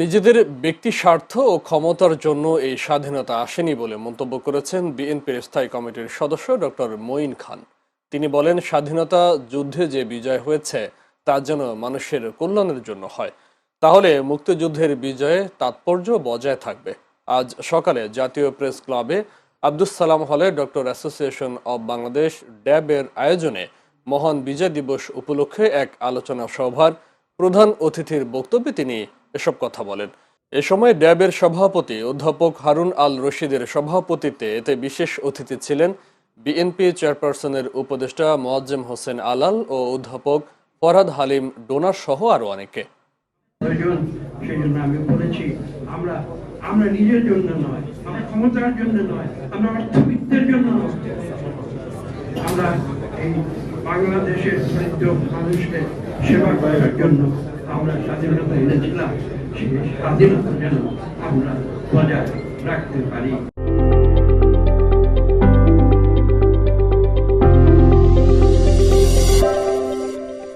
নিজেদের ব্যক্তি স্বার্থ ও ক্ষমতার জন্য এই স্বাধীনতা আসেনি বলে মন্তব্য করেছেন বিএনপির স্থায়ী কমিটির সদস্য ডক্টর মঈন খান। তিনি বলেন, স্বাধীনতা যুদ্ধে যে বিজয় হয়েছে, তা যেন মানুষের কল্যাণের জন্য হয়। তাহলে মুক্তিযুদ্ধের বিজয়ে তাৎপর্য বজায় থাকবে। আজ সকালে জাতীয় প্রেস ক্লাবে Abdus Salam hall doctor association of Bangladesh ড্যাবের আয়োজনে মহান বিজয় দিবস উপলক্ষে এক আলোচনা সভার প্রধান অতিথির বক্তব্যে তিনি এসব কথা বলেন। এ সময় ড্যাবের সভাপতি অধ্যাপক হারুন আল রশিদের সভাপতিত্বে এতে বিশেষ অতিথি ছিলেন বিএনপি চেয়ারপারসনের উপদেষ্টা মোয়াজ্জেম হোসেন আলাল ও অধ্যাপক ফরহাদ হালিম ডোনার সহ আরও অনেকে। আমরা আমরা এই বাংলাদেশের দরিদ্র মানুষকে সেবা করার জন্য আমরা স্বাধীনতা এনেছিলাম সেই স্বাধীনতা যেন আমরা বজায় রাখতে পারি।